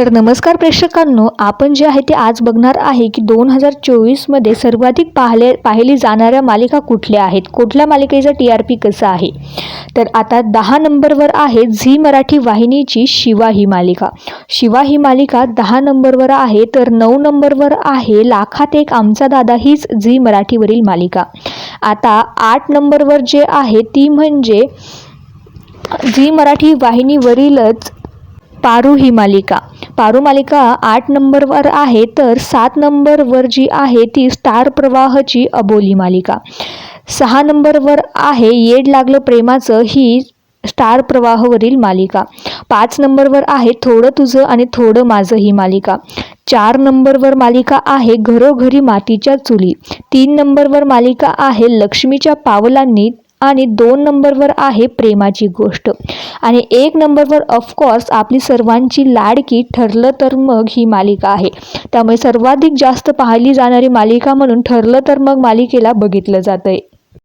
तर नमस्कार प्रेक्षकांनो आपण जे आहे ते आज बघणार आहे की दोन हजार चोवीसमध्ये सर्वाधिक पाहिले पाहिली जाणाऱ्या मालिका कुठल्या आहेत? कुठल्या मालिकेचा टी आर पी कसा आहे? तर आता दहा नंबरवर आहे झी मराठी वाहिनीची शिवा ही मालिका. शिवा ही मालिका दहा नंबरवर आहे तर नऊ नंबरवर आहे लाखात एक आमचा दादा हीच झी मराठीवरील मालिका. आता आठ नंबरवर जे आहे ती म्हणजे झी मराठी वाहिनीवरीलच पारू ही मालिका. पारू मालिका आठ नंबरवर आहे तर सात नंबरवर जी आहे ती स्टार प्रवाहची अबोली मालिका. सहा नंबरवर आहे येड लागलं प्रेमाचं ही स्टार प्रवाहवरील मालिका. पाच नंबरवर आहे थोडं तुझं आणि थोडं माझं ही मालिका. चार नंबरवर मालिका आहे घरोघरी मातीच्या चुली. तीन नंबरवर मालिका आहे लक्ष्मीच्या पावलांनी आणि दोन नंबरवर आहे प्रेमाची गोष्ट. आणि एक नंबरवर ऑफकोर्स आपली सर्वांची लाडकी ठरलं तर मग ही मालिका आहे. त्यामुळे सर्वाधिक जास्त पाहिली जाणारी मालिका म्हणून ठरलं तर मग मालिकेला बघितलं जातं आहे